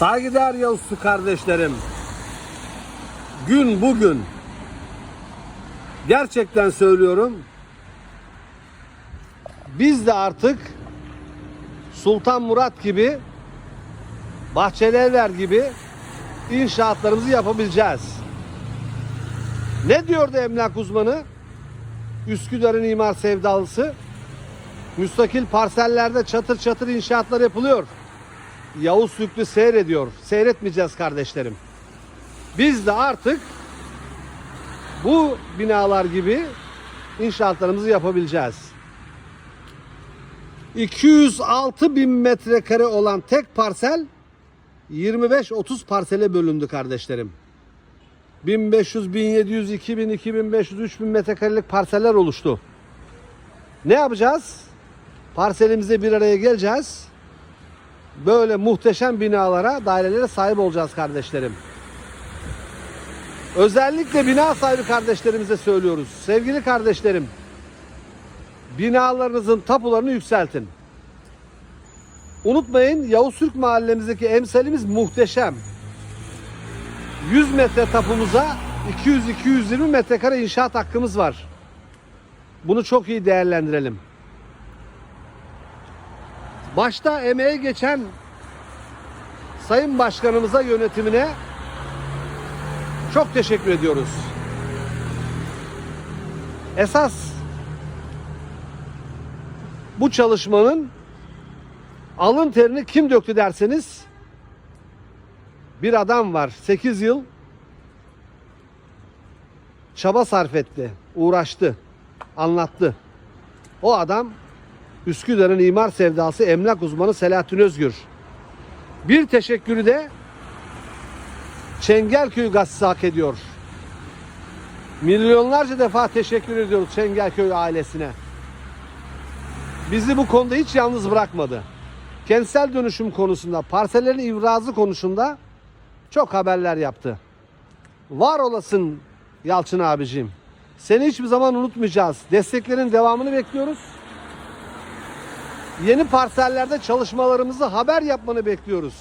Saygıdeğer Yavuzlu kardeşlerim. Gün bugün. Gerçekten söylüyorum. Biz de artık Sultan Murat gibi Bahçeli Evler gibi inşaatlarımızı yapabileceğiz. Ne diyordu emlak uzmanı? Üsküdar'ın imar sevdalısı. Müstakil parsellerde çatır çatır inşaatlar yapılıyor. Yavuz Süklü seyrediyor. Seyretmeyeceğiz kardeşlerim. Biz de artık bu binalar gibi inşaatlarımızı yapabileceğiz. 206 bin metrekare olan tek parsel 25-30 parsele bölündü kardeşlerim. 1500, 1700, 2000, 2500, 3000 metrekarelik parseller oluştu. Ne yapacağız? Parselimize bir araya geleceğiz. Böyle muhteşem binalara, dairelere sahip olacağız kardeşlerim. Özellikle bina sahibi kardeşlerimize söylüyoruz. Sevgili kardeşlerim, binalarınızın tapularını yükseltin. Unutmayın Yavuz Türk mahallemizdeki emsalimiz muhteşem. 100 metre tapumuza 200-220 metrekare inşaat hakkımız var. Bunu çok iyi değerlendirelim. Başta emeğe geçen Sayın Başkanımıza yönetimine çok teşekkür ediyoruz. Esas bu çalışmanın alın terini kim döktü derseniz bir adam var 8 yıl çaba sarf etti, uğraştı, anlattı. O adam Üsküdar'ın imar sevdası emlak uzmanı Selahattin Özgür. Bir teşekkürü de Çengelköy gazetesi hak ediyor. Milyonlarca defa teşekkür ediyoruz Çengelköy ailesine. Bizi bu konuda hiç yalnız bırakmadı. Kentsel dönüşüm konusunda, parsellerin ivrazı konusunda çok haberler yaptı. Var olasın Yalçın abicim. Seni hiçbir zaman unutmayacağız. Desteklerin devamını bekliyoruz. Yeni parsellerde çalışmalarımızı haber yapmanı bekliyoruz.